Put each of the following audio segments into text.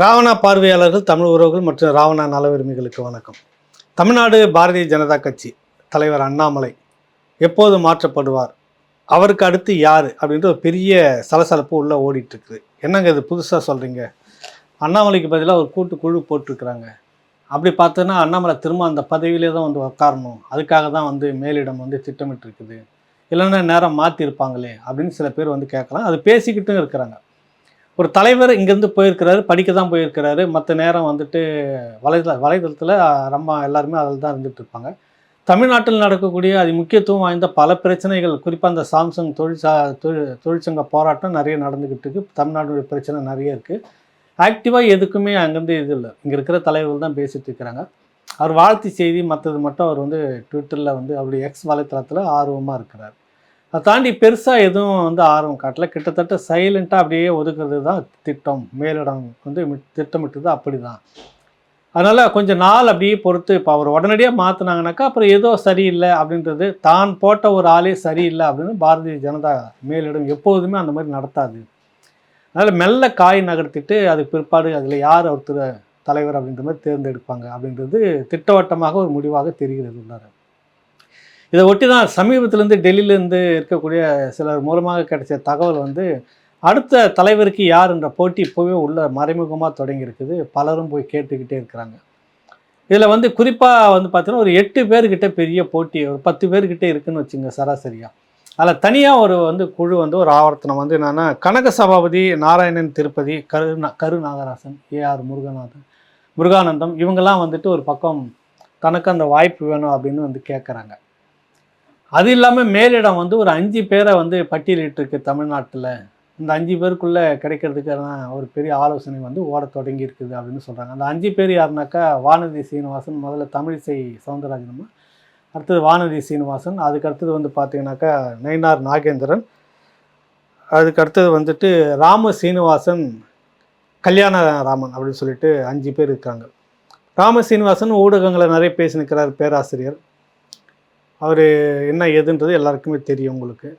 ராவணா பார்வையாளர்கள் தமிழ் உறவுகள் மற்றும் ராவணா நலவிரும்பிகளுக்கு வணக்கம். தமிழ்நாடு பாரதிய ஜனதா கட்சி தலைவர் அண்ணாமலை எப்போது மாற்றப்படுவார்? அவருக்கு அடுத்து யார்? அப்படின்ற ஒரு பெரிய சலசலப்பு உள்ளே ஓடிட்டுருக்குது. என்னங்க இது புதுசாக சொல்கிறீங்க அண்ணாமலைக்கு பதிலாக ஒரு கூட்டு குழு போட்டிருக்கிறாங்க. அப்படி பார்த்தோன்னா அண்ணாமலை திரும்ப அந்த பதவியிலே தான் வந்து உட்காரணும் அதுக்காக தான் வந்து மேலிடம் வந்து திட்டமிட்டு இருக்குது இல்லைன்னா நேரம் மாற்றிருப்பாங்களே அப்படின்னு சில பேர் வந்து கேட்கலாம். அது பேசிக்கிட்டும் இருக்கிறாங்க. ஒரு தலைவர் இங்கேருந்து போயிருக்கிறாரு படிக்க தான் போயிருக்கிறாரு. மற்ற நேரம் வந்துட்டு வலைதள வலைதளத்தில் ரொம்ப எல்லாருமே அதில் தான் இருந்துட்டு இருப்பாங்க. தமிழ்நாட்டில் நடக்கக்கூடிய அது முக்கியத்துவம் வாய்ந்த பல பிரச்சனைகள் குறிப்பாக அந்த சாம்சங் தொழிற்சா தொழில் தொழிற்சங்க போராட்டம் நிறைய நடந்துக்கிட்டு இருக்கு. தமிழ்நாட்டுடைய பிரச்சனை நிறைய இருக்குது ஆக்டிவாக எதுக்குமே அங்கேருந்து இது இல்லை. இங்கே இருக்கிற தலைவர்கள் தான் பேசிட்டு இருக்கிறாங்க. அவர் வாழ்த்து செய்தி மற்றது மட்டும் அவர் வந்து ட்விட்டரில் வந்து அவருடைய எக்ஸ் வலைத்தளத்தில் ஆர்வமாக இருக்கிறார். அதை தாண்டி பெருசாக எதுவும் வந்து ஆர்வம் காட்டல. கிட்டத்தட்ட சைலண்ட்டாக அப்படியே ஒதுக்குறது தான் திட்டம். மேலிடம் வந்து திட்டமிட்டது அப்படி தான் அதனால் கொஞ்சம் நாள் அப்படியே பொறுத்து இப்போ அவர் உடனடியாக மாற்றினாங்கனாக்கா அப்புறம் ஏதோ சரியில்லை அப்படின்றது தான் போட்ட ஒரு ஆளே சரியில்லை அப்படின்னு பாரதிய ஜனதா மேலிடம் எப்போதுமே அந்த மாதிரி நடத்தாது. அதனால் மெல்ல காய் நகர்த்திட்டு அதுக்கு பிற்பாடு அதில் யார் ஒருத்தர் தலைவர் அப்படின்ற மாதிரி தேர்ந்தெடுப்பாங்க அப்படின்றது திட்டவட்டமாக ஒரு முடிவாக தெரிகிறது உள்ளார. இதை ஒட்டி தான் சமீபத்திலேருந்து டெல்லியிலேருந்து இருக்கக்கூடிய சிலர் மூலமாக கிடைச்ச தகவல் வந்து அடுத்த தலைவருக்கு யார் என்ற போட்டி இப்போவே உள்ள மறைமுகமாக தொடங்கியிருக்குது. பலரும் போய் கேட்டுக்கிட்டே இருக்கிறாங்க. இதில் வந்து குறிப்பாக வந்து பார்த்தீங்கன்னா ஒரு எட்டு பேர்கிட்ட பெரிய போட்டி ஒரு பத்து பேர்கிட்ட இருக்குன்னு வச்சுங்க சராசரியாக அதில் தனியாக ஒரு வந்து குழு வந்து ஒரு ஆவர்த்தனம். வந்து என்னென்னா கனக சபாபதி நாராயணன் திருப்பதி கரு கரு நாகராசன் ஏஆர் முருகநாதன் முருகானந்தம் இவங்கெல்லாம் வந்துட்டு ஒரு பக்கம் தனக்கு அந்த வாய்ப்பு வேணும் அப்படின்னு வந்து கேட்குறாங்க அது இல்லாமல் மேலிடம் வந்து ஒரு அஞ்சு பேரை வந்து பட்டியலிட்டிருக்கு தமிழ்நாட்டில். இந்த அஞ்சு பேருக்குள்ளே கிடைக்கிறதுக்கான ஒரு பெரிய ஆலோசனை வந்து ஓட தொடங்கி இருக்குது அப்படின்னு சொல்கிறாங்க அந்த அஞ்சு பேர் யாருனாக்கா வானதி சீனிவாசன் முதல்ல தமிழிசை சவுந்தரராஜனம்மா அடுத்தது வானதி சீனிவாசன் அதுக்கு அடுத்தது வந்து பார்த்தீங்கன்னாக்கா நயினார் நாகேந்திரன் அதுக்கு அடுத்தது வந்துட்டு ராம சீனிவாசன் கல்யாண ராமன் அப்படின்னு சொல்லிட்டு அஞ்சு பேர் இருக்காங்க. ராம சீனிவாசன் ஊடகங்களை நிறைய பேசினிருக்கிறார் பேராசிரியர். அவர் என்ன ஏதுன்றது எல்லாருக்குமே தெரியும் உங்களுக்கு.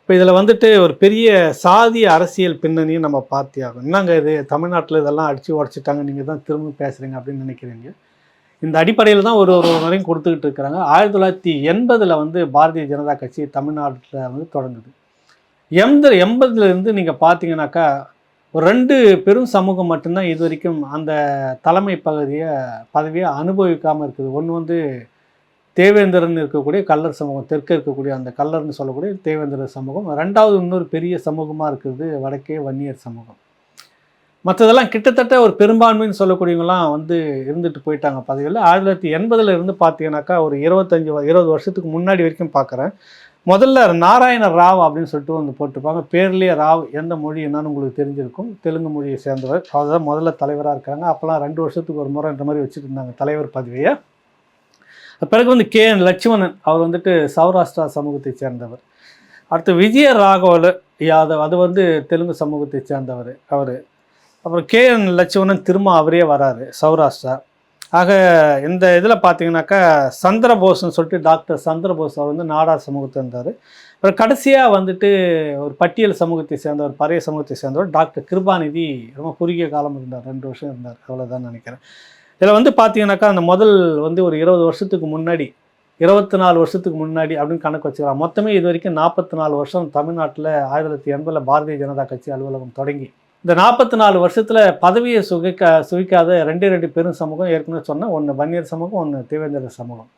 இப்போ இதில் வந்துட்டு ஒரு பெரிய சாதி அரசியல் பின்னணியும் நம்ம பார்த்தே ஆகும் என்னங்க இது? தமிழ்நாட்டில் இதெல்லாம் அடித்து உடச்சிட்டாங்க. நீங்கள் தான் திரும்ப பேசுகிறீங்க அப்படின்னு நினைக்கிறீங்க. இந்த அடிப்படையில் தான் ஒரு ஒரு வரையும் கொடுத்துக்கிட்டு இருக்கிறாங்க. ஆயிரத்தி தொள்ளாயிரத்தி எண்பதில் வந்து பாரதிய ஜனதா கட்சி தமிழ்நாட்டில் வந்து தொடங்குது. எண்பது எண்பதுலேருந்து நீங்கள் பார்த்தீங்கன்னாக்கா ஒரு ரெண்டு பெரும் சமூகம் மட்டும்தான் இது வரைக்கும் அந்த தலைமை பகுதியை பதவியை அனுபவிக்காமல் இருக்குது. ஒன்று வந்து தேவேந்திரன் இருக்கக்கூடிய கல்லர் சமூகம் தெற்கே இருக்கக்கூடிய அந்த கல்லர்னு சொல்லக்கூடிய தேவேந்திர சமூகம். ரெண்டாவது இன்னொரு பெரிய சமூகமாக இருக்கிறது வடக்கே வன்னியர் சமூகம். மற்றதெல்லாம் கிட்டத்தட்ட ஒரு பெரும்பான்மைன்னு சொல்லக்கூடியவங்களாம் வந்து இருந்துட்டு போயிட்டாங்க பதவியில் ஆயிரத்தி தொள்ளாயிரத்தி எண்பதில் இருந்து பார்த்தீங்கன்னாக்கா ஒரு இருபத்தஞ்சி இருபது வருஷத்துக்கு முன்னாடி வரைக்கும் பார்க்குறேன் முதல்ல நாராயண ராவ் அப்படின்னு சொல்லிட்டு வந்து போட்டிருப்பாங்க. பேர்லேயே ராவ் எந்த மொழி என்னன்னு உங்களுக்கு தெரிஞ்சிருக்கும். தெலுங்கு மொழியை சேர்ந்தவர். அதுதான் முதல்ல தலைவராக இருக்காங்க. அப்போல்லாம் ரெண்டு வருஷத்துக்கு ஒரு முறைன்ற மாதிரி வச்சுட்டு இருந்தாங்க தலைவர் பதவியை. பிறகு வந்து கே என் லட்சுமணன் அவர் வந்துட்டு சௌராஷ்டிரா சமூகத்தை சேர்ந்தவர். அடுத்து விஜய ராகவல் யாதவ் அது வந்து தெலுங்கு சமூகத்தை சேர்ந்தவர் அவர். அப்புறம் கே என் லட்சுமணன் திரும்ப அவரே வராரு சௌராஷ்டிரா. ஆக இந்த இதில் பார்த்தீங்கன்னாக்கா சந்திரபோஸ்ன்னு சொல்லிட்டு டாக்டர் சந்திரபோஸ் அவர் வந்து நாடார் சமூகத்தை இருந்தார். அப்புறம் கடைசியாக வந்துட்டு ஒரு பட்டியல் சமூகத்தை சேர்ந்தவர் பறைய சமூகத்தை சேர்ந்தவர் டாக்டர் கிருபாநிதி. ரொம்ப குறுகிய காலம் இருந்தார் ரெண்டு வருஷம் இருந்தார் அவ்வளோதான் நினைக்கிறேன். இதில் வந்து பார்த்தீங்கன்னாக்கா அந்த முதல் வந்து ஒரு இருபது வருஷத்துக்கு முன்னாடி இருபத்தி நாலு வருஷத்துக்கு முன்னாடி அப்படின்னு கணக்கு வச்சுக்கலாம். மொத்தமே இது வரைக்கும் நாற்பத்தி நாலு வருஷம் தமிழ்நாட்டில் ஆயிரத்தி தொள்ளாயிரத்தி எண்பதில் பாரதிய ஜனதா கட்சி அலுவலகம் தொடங்கி. இந்த நாற்பத்தி நாலு வருஷத்தில் பதவியை சுகிக்க சுகிக்காத ரெண்டு ரெண்டு பெரும் சமூகம் ஏற்கனவே சொன்னால் ஒன்று வன்னியர் சமூகம் ஒன்று தேவேந்திர சமூகம்.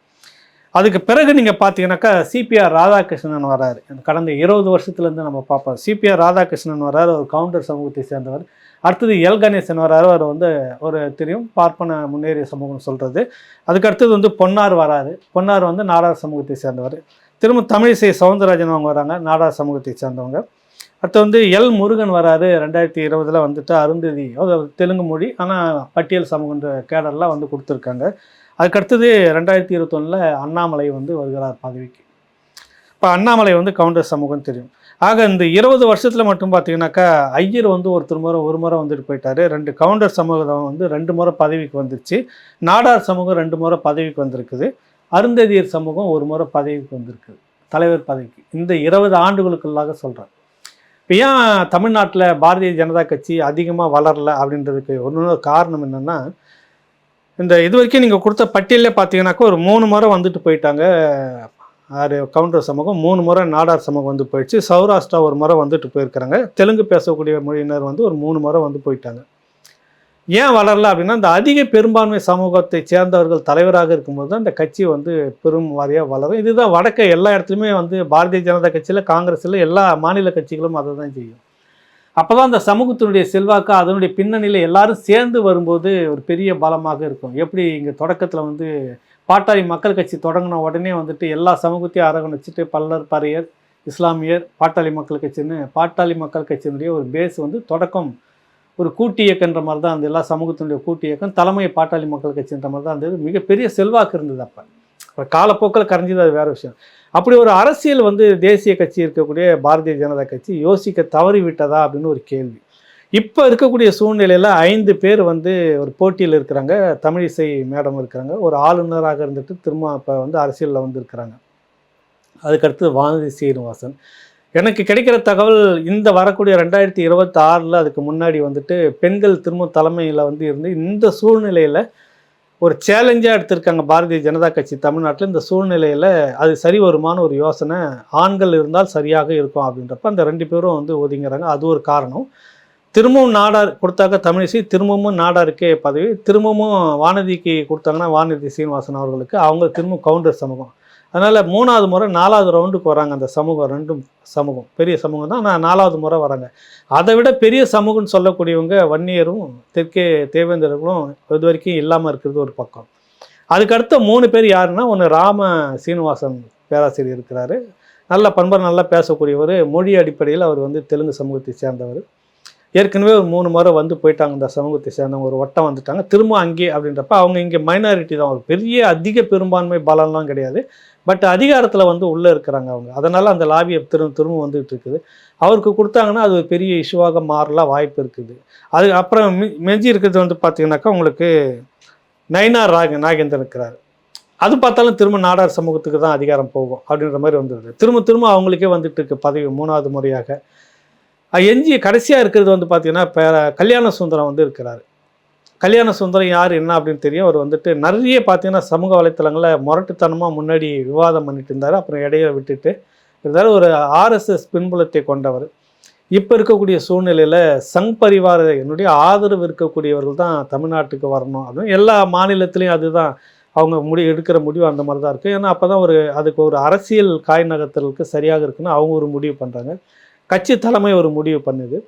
அதுக்கு பிறகு நீங்கள் பார்த்தீங்கன்னாக்கா சிபிஆர் ராதாகிருஷ்ணன் வராரு. கடந்த இருபது வருஷத்துலேருந்து நம்ம பார்ப்போம். சிபிஆர் ராதாகிருஷ்ணன் வராரு ஒரு கவுண்டர் சமூகத்தை சேர்ந்தவர். அடுத்தது எல் கணேசன் வராரு. அவர் வந்து ஒரு தெரியும். பார்ப்பன முன்னேறிய சமூகம்னு சொல்கிறது அதுக்கு அடுத்தது வந்து பொன்னார் வராரு. பொன்னார் வந்து நாடார் சமூகத்தை சேர்ந்தவர். திரும்ப தமிழிசை சவுந்தரராஜன் அவங்க வராங்க. நாடார் சமூகத்தை சேர்ந்தவங்க. அடுத்து வந்து எல் முருகன் வராரு. ரெண்டாயிரத்தி இருபதில் வந்துட்டு அருந்ததி அதாவது தெலுங்கு மொழி ஆனால் பட்டியல் சமூகன்ற கேடர்லாம் வந்து கொடுத்துருக்காங்க. அதுக்கடுத்தது ரெண்டாயிரத்தி இருபத்தொன்னில் அண்ணாமலை வந்து வருகிறார் பதவிக்கு இப்போ அண்ணாமலை வந்து கவுண்டர் சமூகம் தெரியும். ஆக இந்த இருபது வருஷத்தில் மட்டும் பார்த்தீங்கன்னாக்கா ஐயர் வந்து ஒருத்தர் முறை ஒரு முறை வந்துட்டு போயிட்டாரு. ரெண்டு கவுண்டர் சமூகம் வந்து ரெண்டு முறை பதவிக்கு வந்துருச்சு. நாடார் சமூகம் ரெண்டு முறை பதவிக்கு வந்திருக்குது. அருந்ததியர் சமூகம் ஒரு முறை பதவிக்கு வந்திருக்குது. தலைவர் பதவிக்கு. இந்த இருபது ஆண்டுகளுக்குள்ளாக சொல்கிறேன் இப்போ ஏன் தமிழ்நாட்டில் பாரதிய ஜனதா கட்சி அதிகமாக வளரல அப்படின்றதுக்கு ஒன்று காரணம் என்னென்னா இந்த இது வரைக்கும் நீங்கள் கொடுத்த பட்டியலே பார்த்தீங்கன்னாக்கா ஒரு மூணு முறை வந்துட்டு போயிட்டாங்க. ஆறு கவுண்டர் சமூகம் மூணு முறை நாடார் சமூகம் வந்து போயிடுச்சு. சௌராஷ்டிரா ஒரு முறை வந்துட்டு போயிருக்கிறாங்க. தெலுங்கு பேசக்கூடிய மொழியினர் வந்து ஒரு மூணு முறை வந்து போயிட்டாங்க. ஏன் வளரல அப்படின்னா இந்த அதிக பெரும்பான்மை சமூகத்தை சேர்ந்தவர்கள் தலைவராக இருக்கும்போது தான் இந்த கட்சி வந்து பெரும் வாரியாக வளரும். இதுதான் வடக்க எல்லா இடத்துலையுமே வந்து பாரதிய ஜனதா கட்சியில் காங்கிரஸில் எல்லா மாநில கட்சிகளும் அதை தான் செய்யும். அப்போ தான் அந்த சமூகத்தினுடைய செல்வாக்கு அதனுடைய பின்னணியில் எல்லாரும் சேர்ந்து வரும்போது ஒரு பெரிய பலமாக இருக்கும். எப்படி இங்கே தொடக்கத்தில் வந்து பாட்டாளி மக்கள் கட்சி தொடங்கின உடனே வந்துட்டு எல்லா சமூகத்தையும் அரவணைச்சிட்டு பல்லர் பறையர் இஸ்லாமியர் பாட்டாளி மக்கள் கட்சின்னு பாட்டாளி மக்கள் கட்சியினுடைய ஒரு பேஸ் வந்து தொடக்கம். ஒரு கூட்டு இயக்கன்ற மாதிரி தான் அந்த எல்லா சமூகத்தினுடைய கூட்டு இயக்கம். தலைமை பாட்டாளி மக்கள் கட்சின்ற மாதிரி தான் இருந்தது மிகப்பெரிய செல்வாக்கு இருந்தது அப்போ. இப்போ காலப்போக்கில் கரைஞ்சது அது வேறு விஷயம். அப்படி ஒரு அரசியல் வந்து தேசிய கட்சி இருக்கக்கூடிய பாரதிய ஜனதா கட்சி யோசிக்க தவறிவிட்டதா அப்படின்னு ஒரு கேள்வி. இப்போ இருக்கக்கூடிய சூழ்நிலையில் ஐந்து பேர் வந்து ஒரு போட்டியில் இருக்கிறாங்க. தமிழிசை மேடம் இருக்கிறாங்க. ஒரு ஆளுநராக இருந்துட்டு திரும்ப இப்போ வந்து அரசியலில் வந்து இருக்கிறாங்க. அதுக்கடுத்து வானதி சீனிவாசன். எனக்கு கிடைக்கிற தகவல் இந்த வரக்கூடிய ரெண்டாயிரத்தி இருபத்தி ஆறில் அதுக்கு முன்னாடி வந்துட்டு பெண்கள் திரும்ப தலைமையில் வந்து இருந்து இந்த சூழ்நிலையில் ஒரு சேலஞ்சாக எடுத்திருக்காங்க பாரதிய ஜனதா கட்சி தமிழ்நாட்டில். இந்த சூழ்நிலையில் அது சரி வருமான ஒரு யோசனை. ஆண்கள் இருந்தால் சரியாக இருக்கும் அப்படின்றப்ப அந்த ரெண்டு பேரும் வந்து ஒதுங்கிறாங்க. அது ஒரு காரணம். திரும்பவும் நாடார் கொடுத்தாக்க தமிழிசை திரும்பவும் நாடாருக்கே பதவி திரும்பவும் வானதிக்கு கொடுத்தாங்கன்னா வானதி சீனிவாசன் அவர்களுக்கு அவங்க திரும்பவும் கவுண்டர் சமூகம். அதனால் மூணாவது முறை நாலாவது ரவுண்டுக்கு வராங்க அந்த சமூகம் ரெண்டும் சமூகம். பெரிய சமூகம் தான் ஆனால் நாலாவது முறை வராங்க. அதை விட பெரிய சமூகம்னு சொல்லக்கூடியவங்க வன்னியரும் தெற்கே தேவேந்திரர்களும் இது வரைக்கும் இல்லாமல் இருக்கிறது ஒரு பக்கம். அதுக்கடுத்த மூணு பேர் யாருன்னா ஒன்று ராம சீனிவாசன் பேராசிரியர் இருக்கிறாரு. நல்ல பண்பர் நல்லா பேசக்கூடியவர். மொழி அடிப்படையில் அவர் வந்து தெலுங்கு சமூகத்தை சேர்ந்தவர். ஏற்கனவே ஒரு மூணு முறை வந்து போயிட்டாங்க இந்த சமூகத்தை சேர்ந்தவங்க ஒரு வட்டம் வந்துட்டாங்க. திரும்ப அங்கே அப்படின்றப்ப அவங்க இங்கே மைனாரிட்டி தான். ஒரு பெரிய அதிக பெரும்பான்மை பலம்லாம் கிடையாது. பட் அதிகாரத்தில் வந்து உள்ளே இருக்கிறாங்க அவங்க. அதனால் அந்த லாபியை திரும்ப திரும்ப வந்துகிட்டு இருக்குது. அவருக்கு கொடுத்தாங்கன்னா அது ஒரு பெரிய இஷ்யூவாக மாறலாம் வாய்ப்பு இருக்குது. அது அப்புறம் மெஞ்சி இருக்கிறது வந்து பார்த்தீங்கன்னாக்கா உங்களுக்கு நைனார் ராக நாகேந்திரன் இருக்கிறார். அது பார்த்தாலும் திரும்ப நாடார் சமூகத்துக்கு தான் அதிகாரம் போகும் அப்படின்ற மாதிரி வந்துடுது திரும்ப திரும்ப அவங்களுக்கே வந்துட்டு இருக்கு பதவி மூணாவது முறையாக. எஞ்சிய கடைசியாக இருக்கிறது வந்து பார்த்தீங்கன்னா இப்போ கல்யாண சுந்தரம் வந்து இருக்கிறார். கல்யாண சுந்தரம் யார் என்ன அப்படின்னு தெரியும். அவர் வந்துட்டு நிறைய பார்த்தீங்கன்னா சமூக வலைத்தளங்களில் முரட்டுத்தனமாக முன்னாடி விவாதம் பண்ணிட்டு இருந்தார். அப்புறம் இடையில விட்டுட்டு இருந்தார். ஒரு ஆர்எஸ்எஸ் பின்புலத்தை கொண்டவர். இப்போ இருக்கக்கூடிய சூழ்நிலையில் சங் பரிவார என்னுடைய ஆதரவு இருக்கக்கூடியவர்கள் தான் தமிழ்நாட்டுக்கு வரணும். அப்படின்னு எல்லா மாநிலத்திலையும் அதுதான் அவங்க முடி எடுக்கிற முடிவு அந்த மாதிரி தான் இருக்குது ஏன்னா அப்போ தான் ஒரு அதுக்கு ஒரு அரசியல் காய் நகர்த்தலுக்கு சரியாக இருக்குன்னு அவங்க ஒரு முடிவு பண்ணுறாங்க கட்சி தலைமை ஒரு முடிவு பண்ணுது.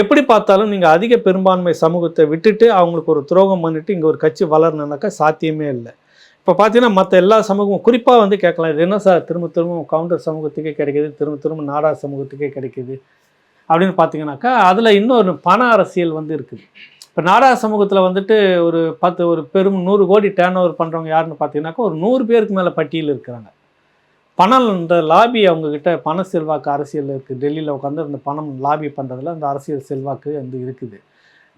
எப்படி பார்த்தாலும் நீங்கள் அதிக பெரும்பான்மை சமூகத்தை விட்டுட்டு அவங்களுக்கு ஒரு துரோகம் பண்ணிட்டு இங்கே ஒரு கட்சி வளரணுனாக்கா சாத்தியமே இல்லை. இப்போ பார்த்தீங்கன்னா மற்ற எல்லா சமூகமும் குறிப்பாக வந்து கேட்கலாம். இது என்ன சார்? திரும்ப திரும்ப கவுண்டர் சமூகத்துக்கே கிடைக்கிது. திரும்ப திரும்ப நாடார் சமூகத்துக்கே கிடைக்கிது. அப்படின்னு பார்த்தீங்கன்னாக்கா அதில் இன்னொரு பண அரசியல் வந்து இருக்குது. இப்போ நாடார் சமூகத்தில் வந்துட்டு ஒரு பத்து ஒரு பெரும் நூறு கோடி டேர்ன் ஓவர் பண்ணுறவங்க யாருன்னு பார்த்தீங்கன்னாக்கா ஒரு நூறு பேருக்கு மேலே பட்டியல் இருக்கிறாங்க. பணம் இந்த லாபி அவங்கக்கிட்ட பண செல்வாக்கு அரசியல் இருக்குது டெல்லியில் உட்காந்து அந்த பணம் லாபி பண்ணுறதுல அந்த அரசியல் செல்வாக்கு வந்து இருக்குது.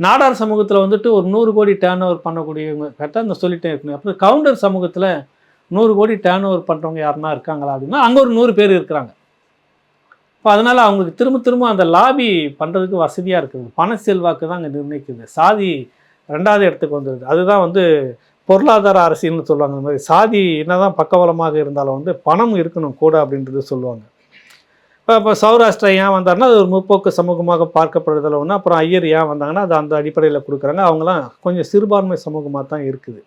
நாடார் சமூகத்தில் வந்துட்டு ஒரு நூறு கோடி டேர்ன் ஓவர் பண்ணக்கூடியவங்க கேட்டால் அந்த சொல்லிட்டே இருக்கணும் அப்புறம் கவுண்டர் சமூகத்தில் நூறு கோடி டேர்ன் ஓவர் பண்ணுறவங்க யாருன்னா இருக்காங்களா அப்படின்னா அங்கே ஒரு நூறு பேர் இருக்கிறாங்க. இப்போ அதனால் அவங்களுக்கு திரும்ப திரும்ப அந்த லாபி பண்ணுறதுக்கு வசதியாக இருக்குது. பண செல்வாக்கு தான் அங்கே நிர்ணயிக்குது. சாதி ரெண்டாவது இடத்துக்கு வந்துடுது அதுதான் வந்து பொருளாதார அரசியல்னு சொல்லுவாங்க. இந்த மாதிரி சாதி என்னதான் பக்கபலமாக இருந்தாலும் வந்து பணம் இருக்கணும் கூட அப்படின்றது சொல்லுவாங்க. இப்போ இப்போ சௌராஷ்டிரா ஏன் வந்தாருன்னா அது ஒரு முற்போக்கு சமூகமாக பார்க்கப்படுறதில் ஒன்று அப்புறம் ஐயர் ஏன் வந்தாங்கன்னா அது அந்த அடிப்படையில் கொடுக்குறாங்க. அவங்களாம் கொஞ்சம் சிறுபான்மை சமூகமாக தான் இருக்குது.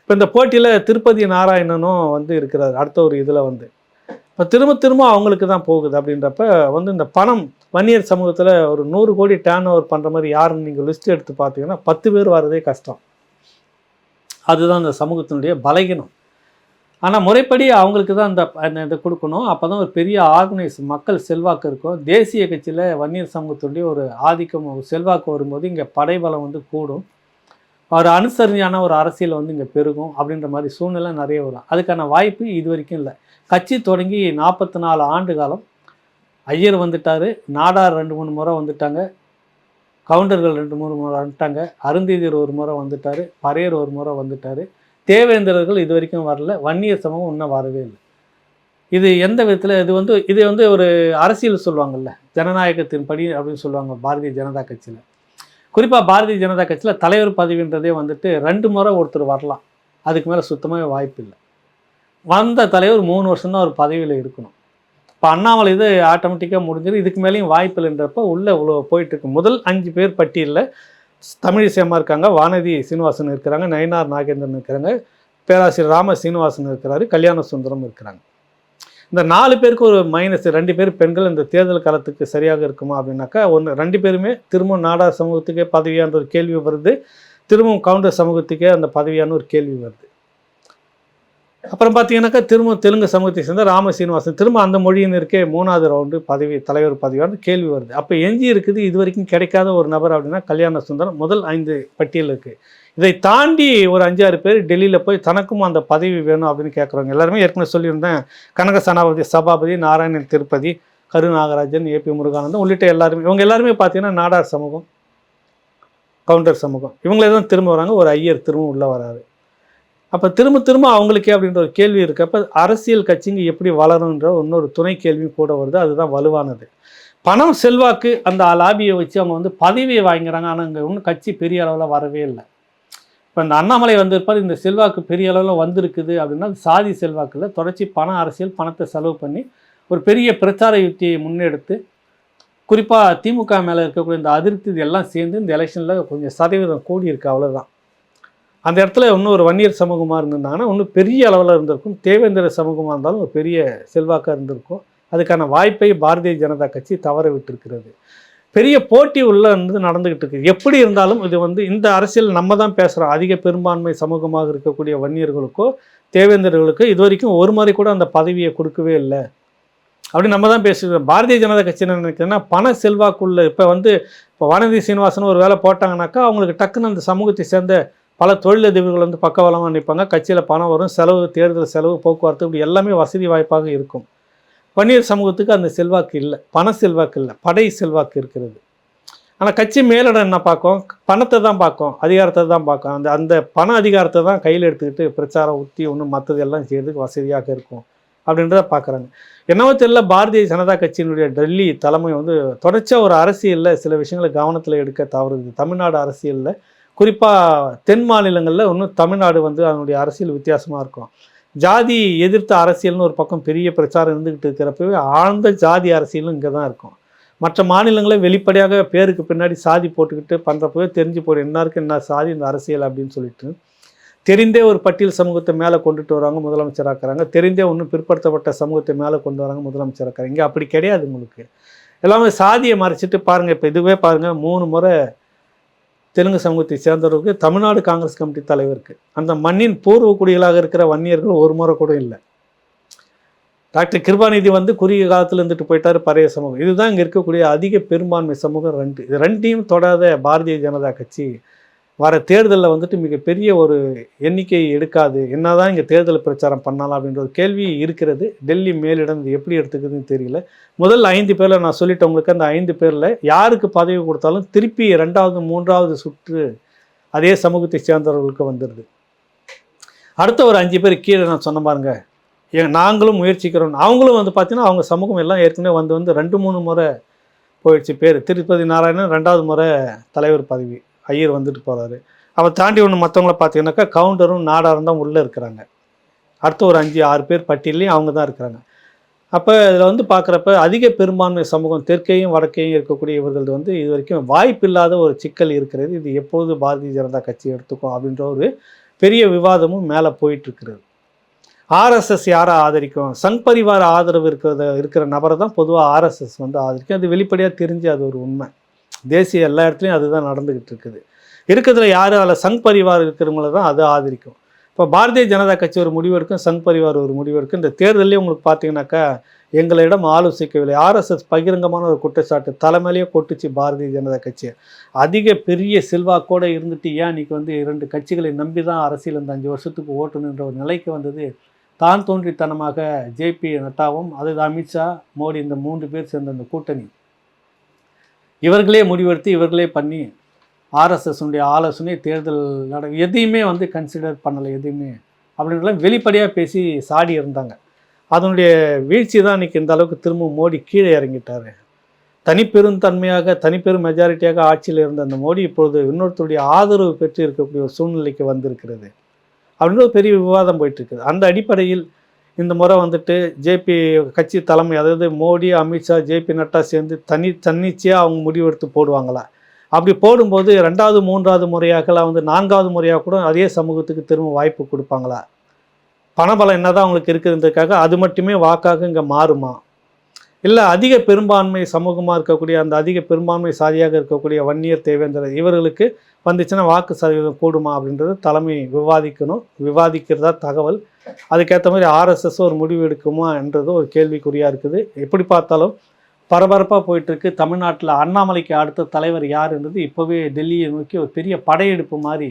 இப்போ இந்த போட்டியில் திருப்பதி நாராயணனும் வந்து இருக்கிறார் அடுத்த ஒரு இதில் வந்து. இப்போ திரும்ப திரும்ப அவங்களுக்கு தான் போகுது அப்படின்றப்ப வந்து இந்த பணம் வன்னியர் சமூகத்தில் ஒரு நூறு கோடி டேர்ன் ஓவர் பண்ணுற மாதிரி யாருன்னு நீங்கள் லிஸ்ட் எடுத்து பார்த்தீங்கன்னா பத்து பேர் வர்றதே கஷ்டம். அதுதான் அந்த சமூகத்தினுடைய பலகீனம். ஆனால் முறைப்படி அவங்களுக்கு தான் அந்த இதை கொடுக்கணும். அப்போ தான் ஒரு பெரிய ஆர்கனைஸ் மக்கள் செல்வாக்கு இருக்கும். தேசிய கட்சியில் வன்னியர் சமூகத்தினுடைய ஒரு ஆதிக்கம் செல்வாக்கு வரும்போது இங்கே படைபலம் வந்து கூடும். ஒரு அனுசரணையான ஒரு அரசியல் வந்து இங்கே பெருகும் அப்படின்ற மாதிரி சூழ்நிலை நிறைய வரும். அதுக்கான வாய்ப்பு இது வரைக்கும் இல்லை. கட்சி தொடங்கி நாற்பத்தி நாலு ஆண்டு காலம் ஐயர் வந்துட்டார். நாடார் ரெண்டு மூணு முறை வந்துட்டாங்க. கவுண்டர்கள் ரெண்டு மூணு முறை வந்துட்டாங்க. அருந்ததியர் ஒரு முறை வந்துட்டார். பறையர் ஒரு முறை வந்துட்டார். தேவேந்திரர்கள் இது வரைக்கும் வரல. வன்னியர் சமூகம் இன்னும் வரவே இல்லை. இது எந்த விதத்தில்? இது வந்து இது வந்து ஒரு அரசியல் சொல்லுவாங்கல்ல. ஜனநாயகத்தின்படி அப்படின்னு சொல்லுவாங்க பாரதிய ஜனதா கட்சியில். குறிப்பாக பாரதிய ஜனதா கட்சியில் தலைவர் பதவின்றதே வந்துட்டு ரெண்டு முறை ஒருத்தர் வரலாம். அதுக்கு மேலே சுத்தமாகவே வாய்ப்பு இல்லை வந்த தலைவர் மூணு வருஷம்தான் ஒரு பதவியில் இருக்கணும். இப்போ அண்ணாமலை இது ஆட்டோமேட்டிக்காக முடிஞ்சிடும் இதுக்கு மேலேயும் வாய்ப்பு இல்லைன்றப்ப உள்ளே இவ்வளோ போயிட்டுருக்கு முதல் அஞ்சு பேர் பட்டியலில் தமிழிசையம்மா இருக்காங்க வானதி சீனிவாசன் இருக்கிறாங்க நயினார் நாகேந்திரன் இருக்கிறாங்க பேராசிரியர் ராம சீனிவாசன் இருக்கிறாரு கல்யாண சுந்தரம் இருக்கிறாங்க. இந்த நாலு பேருக்கு ஒரு மைனஸ் ரெண்டு பேர் பெண்கள் இந்த தேர்தல் காலத்துக்கு சரியாக இருக்குமா அப்படின்னாக்கா ஒன்று ரெண்டு பேருமே திரும்பவும் நாடார் சமூகத்துக்கே பதவியான ஒரு கேள்வி வருது. திரும்பவும் கவுண்டர் சமூகத்துக்கே அந்த பதவியான ஒரு கேள்வி வருது. அப்புறம் பார்த்தீங்கன்னாக்கா திரும்ப தெலுங்கு சமூகத்தை சேர்ந்த ராம சீனிவாசன். திரும்ப அந்த மொழியினருக்கே மூணாவது ரவுண்டு பதவி தலைவர் பதவியான கேள்வி வருது. அப்போ எஞ்சி இருக்குது இது வரைக்கும் கிடைக்காத ஒரு நபர் அப்படின்னா கல்யாண சுந்தரம் முதல் ஐந்து பட்டியல் இருக்குது இதை தாண்டி ஒரு அஞ்சாறு பேர் டெல்லியில் போய் தனக்கும் அந்த பதவி வேணும் அப்படின்னு கேட்குறவங்க எல்லாருமே ஏற்கனவே சொல்லியிருந்தேன். கனக சனாபதி சபாபதி நாராயணன் திருப்பதி கருநாகராஜன் ஏபி முருகானந்தம் உள்ளிட்ட எல்லாருமே இவங்க எல்லாருமே பார்த்தீங்கன்னா நாடார் சமூகம் கவுண்டர் சமூகம். இவங்களே தான் திரும்ப வராங்க. ஒரு ஐயர் திரும்ப உள்ளே வராரு. அப்போ திரும்ப திரும்ப அவங்களுக்கே அப்படின்ற ஒரு கேள்வி இருக்கப்ப அரசியல் கட்சிங்க எப்படி வளரும்ன்ற இன்னொரு துணை கேள்வியும் கூட வருது. அதுதான் வலுவானது. பணம் செல்வாக்கு அந்த லாபியை வச்சு அவங்க வந்து பதவியை வாங்கிறாங்க ஆனால் இங்கே ஒன்றும் கட்சி பெரிய அளவில் வரவே இல்லை. இப்போ இந்த அண்ணாமலை வந்திருப்பார் இந்த செல்வாக்கு பெரிய அளவில் வந்திருக்குது அப்படின்னா சாதி செல்வாக்கில் தொடர்ச்சி பண அரசியல் பணத்தை செலவு பண்ணி ஒரு பெரிய பிரச்சார யுக்தியை முன்னெடுத்து குறிப்பாக திமுக மேலே இருக்கக்கூடிய இந்த அதிருப்தி இதெல்லாம் சேர்ந்து இந்த எலெக்ஷனில் கொஞ்சம் சதவீதம் கூடியிருக்கு. அவ்வளோதான் அந்த இடத்துல இன்னும் ஒரு வன்னியர் சமூகமாக இருந்திருந்தாங்கன்னா இன்னும் பெரிய அளவில் இருந்திருக்கும். தேவேந்திர சமூகமாக இருந்தாலும் ஒரு பெரிய செல்வாக்காக இருந்திருக்கும். அதுக்கான வாய்ப்பை பாரதிய ஜனதா கட்சி தவற விட்டிருக்கிறது. பெரிய போட்டி உள்ள வந்து நடந்துகிட்டு இருக்கு. எப்படி இருந்தாலும் இது வந்து இந்த அரசியல் நம்ம தான் பேசுகிறோம் அதிக பெரும்பான்மை சமூகமாக இருக்கக்கூடிய வன்னியர்களுக்கோ தேவேந்தர்களுக்கோ இது வரைக்கும் ஒரு மாதிரி கூட அந்த பதவியை கொடுக்கவே இல்லை. அப்படி நம்ம தான் பேசிக்கிறோம் பாரதிய ஜனதா கட்சி என்ன நினைக்கிறேன்னா பண செல்வாக்குள்ள இப்போ வந்து இப்போ வானதி சீனிவாசன் ஒரு வேலை போட்டாங்கனாக்கா அவங்களுக்கு டக்குன்னு அந்த சமூகத்தை சேர்ந்த பல தொழிலதிபர்கள் வந்து பக்கவலமாக நிற்பாங்க. கட்சியில் பணம் வரும் செலவு தேர்தல் செலவு போக்குவரத்து இப்படி எல்லாமே வசதி வாய்ப்பாக இருக்கும். வன்னியர் சமூகத்துக்கு அந்த செல்வாக்கு இல்லை. பண செல்வாக்கு இல்லை. படை செல்வாக்கு இருக்கிறது. ஆனால் கட்சி மேலிடம் என்ன பார்க்கும்? பணத்தை தான் பார்க்கும். அதிகாரத்தை தான் பார்க்கும். அந்த அந்த பண அதிகாரத்தை தான் கையில் எடுத்துக்கிட்டு பிரச்சாரம் ஊற்றி ஒன்று மற்றது எல்லாம் செய்கிறதுக்கு வசதியாக இருக்கும் அப்படின்றத பார்க்குறாங்க. என்னவோ தெரியல பாரதிய ஜனதா கட்சியினுடைய டெல்லி தலைமை வந்து தொடர்ச்சியாக ஒரு அரசியலில் சில விஷயங்களை கவனத்தில் எடுக்க தவறுது. தமிழ்நாடு அரசியலில் குறிப்பாக தென் மாநிலங்களில் இன்னும் தமிழ்நாடு வந்து அதனுடைய அரசியல் வித்தியாசமாக இருக்கும். ஜாதி எதிர்த்த அரசியல்னு ஒரு பக்கம் பெரிய பிரச்சாரம் இருந்துக்கிட்டு இருக்கிறப்பவே ஆழ்ந்த ஜாதி அரசியலும் இங்கே தான் இருக்கும். மற்ற மாநிலங்களை வெளிப்படையாக பேருக்கு பின்னாடி சாதி போட்டுக்கிட்டு பண்ணுறப்பவே தெரிஞ்சு போய் எல்லாருக்கும் என்ன சாதி இந்த அரசியல் அப்படின்னு சொல்லிட்டு. தெரிந்தே ஒரு பட்டியல் சமூகத்தை மேலே கொண்டுட்டு வராங்க முதலமைச்சராக்குறாங்க தெரிந்தே ஒன்றும் பிற்படுத்தப்பட்ட சமூகத்தை மேலே கொண்டு வராங்க முதலமைச்சராக்குறாங்க இங்கே அப்படி கிடையாது உங்களுக்கு. எல்லாமே சாதியை மறைச்சிட்டு பாருங்கள் இப்போ இதுவே பாருங்கள் மூணு முறை தெலுங்கு சமூகத்தை சேர்ந்தவருக்கு தமிழ்நாடு காங்கிரஸ் கமிட்டி தலைவருக்கு அந்த மண்ணின் பூர்வ குடிகளாக இருக்கிற வன்னியர்கள் ஒரு முறை கூட இல்லை. டாக்டர் கிருபாநிதி வந்து குறுகிய காலத்தில் இருந்துட்டு போயிட்டார் பழைய சமூகம். இதுதான் இங்கே இருக்கக்கூடிய அதிக பெரும்பான்மை சமூகம் ரெண்டு. இது ரெண்டையும் தொடாத பாரதிய ஜனதா கட்சி வர தேர்தலில் வந்துட்டு மிகப்பெரிய ஒரு எண்ணிக்கை எடுக்காது. என்னதான் இங்கே தேர்தல் பிரச்சாரம் பண்ணலாம் அப்படின்ற ஒரு கேள்வி இருக்கிறது. டெல்லி மேலிடம் இது எப்படி எடுத்துக்குதுன்னு தெரியல. முதல் ஐந்து பேரில் நான் சொல்லிட்டவங்களுக்கு அந்த ஐந்து பேரில் யாருக்கு பதவி கொடுத்தாலும் திருப்பி ரெண்டாவது மூன்றாவது சுற்று அதே சமூகத்தை சேர்ந்தவர்களுக்கு வந்துடுது. அடுத்த ஒரு அஞ்சு பேர் கீழே நான் சொன்ன பாருங்க. ஏன் நாங்களும் முயற்சிக்கிறோம். அவங்களும் வந்து பார்த்தீங்கன்னா அவங்க சமூகம் எல்லாம் ஏற்கனவே வந்து வந்து ரெண்டு மூணு முறை போயிடுச்சு பேர். திருப்பதி நாராயணன் ரெண்டாவது முறை தலைவர் பதவி. ஐயர் வந்துட்டு போகிறாரு அவரை தாண்டி ஒன்று மற்றவங்கள பார்த்தீங்கன்னாக்கா கவுண்டரும் நாடாரும் தான் உள்ளே இருக்கிறாங்க. அடுத்த ஒரு அஞ்சு ஆறு பேர் பட்டியலையும் அவங்க தான் இருக்கிறாங்க. அப்போ இதில் வந்து பார்க்குறப்ப அதிக பெரும்பான்மை சமூகம் தெற்கையும் வடக்கையும் இருக்கக்கூடிய இவர்களது வந்து இது வரைக்கும் வாய்ப்பில்லாத ஒரு சிக்கல் இருக்கிறது. இது எப்போது பாரதிய ஜனதா கட்சி எடுத்துக்கும் அப்படின்ற ஒரு பெரிய விவாதமும் மேலே போயிட்டுருக்கிறது. ஆர்எஸ்எஸ் யாரை ஆதரிக்கும்? சங் பரிவார ஆதரவு இருக்கிறத இருக்கிற நபரை தான் பொதுவாக ஆர்எஸ்எஸ் வந்து ஆதரிக்கும். அது வெளிப்படையாக தெரிஞ்சு அது ஒரு உண்மை. தேசிய எல்லா இடத்துலையும் அதுதான் நடந்துக்கிட்டு இருக்குது. இருக்கிறதுல யார் அதில் சங் பரிவார் இருக்கிறவங்கள தான் அது ஆதரிக்கும். இப்போ பாரதிய ஜனதா கட்சி ஒரு முடிவெடுக்கும் சங் பரிவார் ஒரு முடிவெடுக்கும் இந்த தேர்தலே உங்களுக்கு பார்த்தீங்கன்னாக்கா எங்களிடம் ஆலோசிக்கவில்லை. ஆர்எஸ்எஸ் பகிரங்கமான ஒரு குற்றச்சாட்டு தலைமையிலேயே கொட்டுச்சு பாரதிய ஜனதா கட்சி அதிக பெரிய செல்வாக்கோடு இருந்துட்டு ஏன் இன்னைக்கு வந்து இரண்டு கட்சிகளை நம்பி தான் அரசியல் இந்த அஞ்சு வருஷத்துக்கு ஓட்டணுன்ற ஒரு நிலைக்கு வந்தது. தான் தோன்றித்தனமாக ஜேபி நட்டாவும் அது அமித்ஷா மோடி இந்த மூன்று பேர் சேர்ந்த அந்த கூட்டணி. இவர்களே முடிவெடுத்து இவர்களே பண்ணி ஆர்எஸ்எஸ்னுடைய ஆலோசனை தேர்தல் நட எதையுமே வந்து கன்சிடர் பண்ணலை எதையுமே. அப்படின்றலாம் வெளிப்படையாக பேசி சாடி இருந்தாங்க. அதனுடைய வீழ்ச்சி தான் இன்றைக்கி இந்த அளவுக்கு திரும்ப மோடி கீழே இறங்கிட்டார். தனிப்பெருந்தன்மையாக தனிப்பெரும் மெஜாரிட்டியாக ஆட்சியில் இருந்த அந்த மோடி இப்பொழுது இன்னொருத்தருடைய ஆதரவு பெற்று இருக்கக்கூடிய ஒரு சூழ்நிலைக்கு வந்திருக்கிறது. அப்படின்னு ஒரு பெரிய விவாதம் போயிட்டுருக்குது அந்த அடிப்படையில் இந்த முறை வந்துட்டு ஜேபி கட்சி தலைமை அதாவது மோடி அமித்ஷா ஜேபி நட்டா சேர்ந்து தனி தன்னிச்சையாக அவங்க முடிவெடுத்து போடுவாங்களா? அப்படி போடும்போது ரெண்டாவது மூன்றாவது முறையாகலாம் வந்து நான்காவது முறையாக கூட அதே சமூகத்துக்கு திரும்ப வாய்ப்பு கொடுப்பாங்களா? பணபலம் என்னதான் அவங்களுக்கு இருக்குதுன்றதுக்காக அது மட்டுமே வாக்காக இங்கே மாறுமா? இல்லை அதிக பெரும்பான்மை சமூகமாக இருக்கக்கூடிய அந்த அதிக பெரும்பான்மை சாதியாக இருக்கக்கூடிய வன்னியர் தேவேந்திரர் இவர்களுக்கு வந்துச்சுன்னா வாக்கு சதவீதம் கூடுமா அப்படின்றது தலைமை விவாதிக்கணும். விவாதிக்கிறதா தகவல். அதுக்கேற்ற மாதிரி ஆர்எஸ்எஸ் ஒரு முடிவு எடுக்குமா என்றது ஒரு கேள்விக்குறியாக இருக்குது. எப்படி பார்த்தாலும் பரபரப்பாக போயிட்டுருக்கு. தமிழ்நாட்டில் அண்ணாமலைக்கு அடுத்த தலைவர் யாருன்றது இப்போவே டெல்லியை நோக்கி ஒரு பெரிய படையெடுப்பு மாதிரி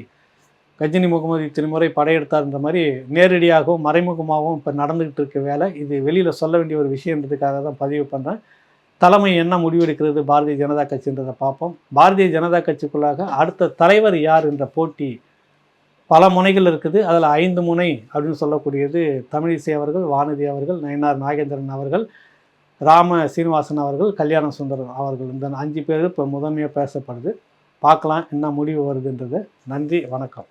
கஜினி முகமது திருமுறை படையெடுத்தார்ன்ற மாதிரி நேரடியாகவும் மறைமுகமாகவும் இப்போ நடந்துக்கிட்டு இருக்க வேலை. இது வெளியில் சொல்ல வேண்டிய ஒரு விஷயன்றதுக்காக தான் பதிவு பண்ணுறேன் தலைமை என்ன முடிவெடுக்கிறது? பாரதிய ஜனதா கட்சின்றதை பார்ப்போம். பாரதிய ஜனதா கட்சிக்குள்ளாக அடுத்த தலைவர் யார் என்ற போட்டி பல முனைகள் இருக்குது. அதில் ஐந்து முனை அப்படின்னு சொல்லக்கூடியது தமிழிசை அவர்கள் வானதி அவர்கள் நயனார் நாகேந்திரன் அவர்கள் ராம சீனிவாசன் அவர்கள் கல்யாண சுந்தரம் அவர்கள். இந்த அஞ்சு பேர் இப்போ முதன்மையாக பேசப்படுது. பார்க்கலாம் என்ன முடிவு வருதுன்றது. நன்றி வணக்கம்.